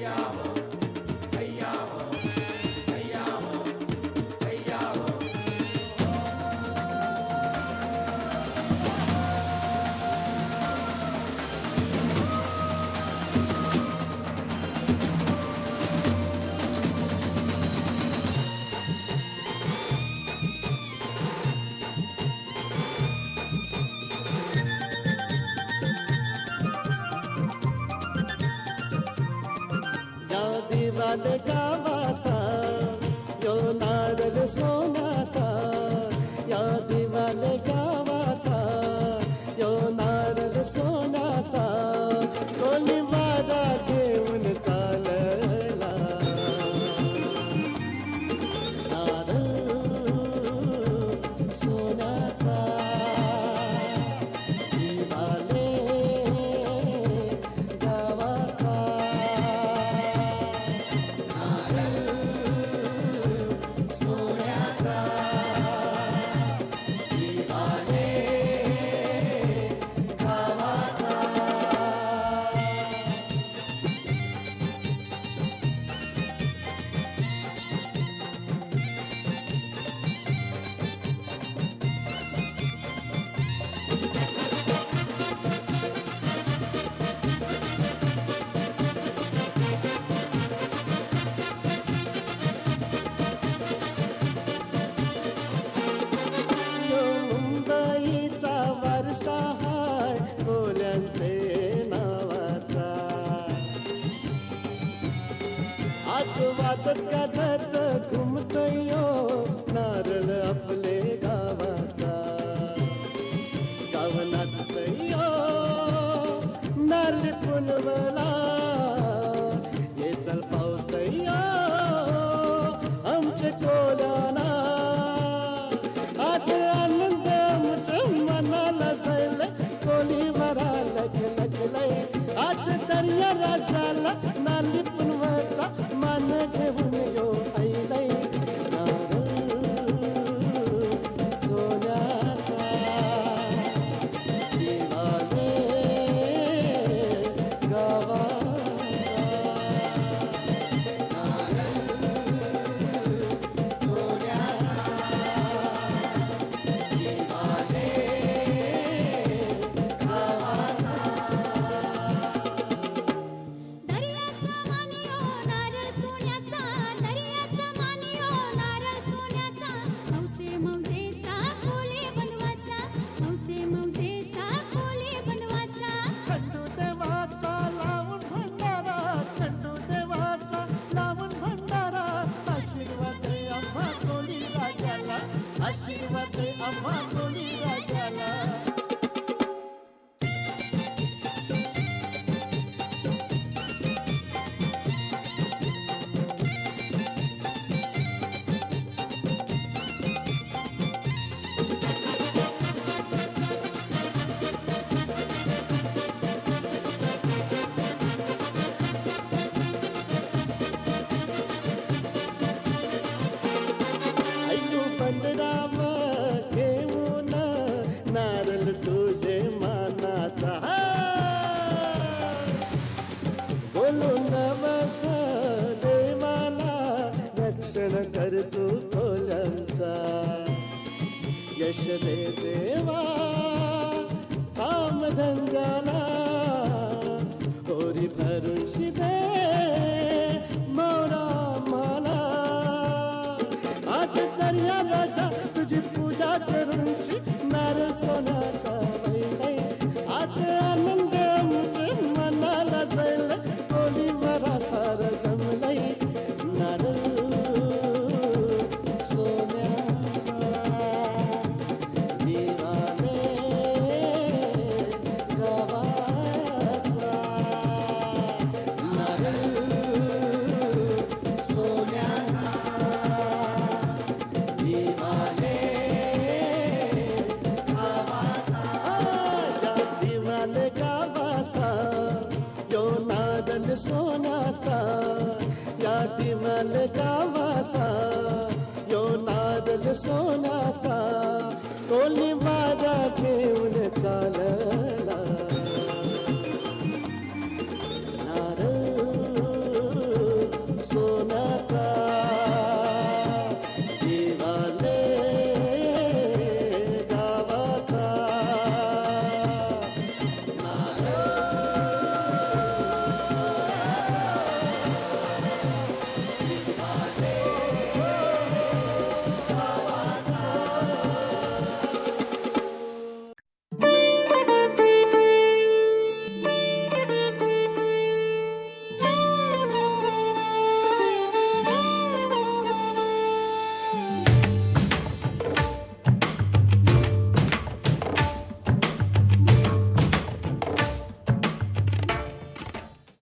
Yahoo! देखा वाचा का जात घुमतयो नारळ आपले गावाचा. गाव नाचतयो नाल पुनवला ఆశీర్వతి అమ్మ తుని రాజాలా करतो खोल्यांचा यश दे देवा काम धंद्याला होरी भरुषी दे. लाल गावाचा यो नारद सोनाचा कोली वारा घेऊन चाल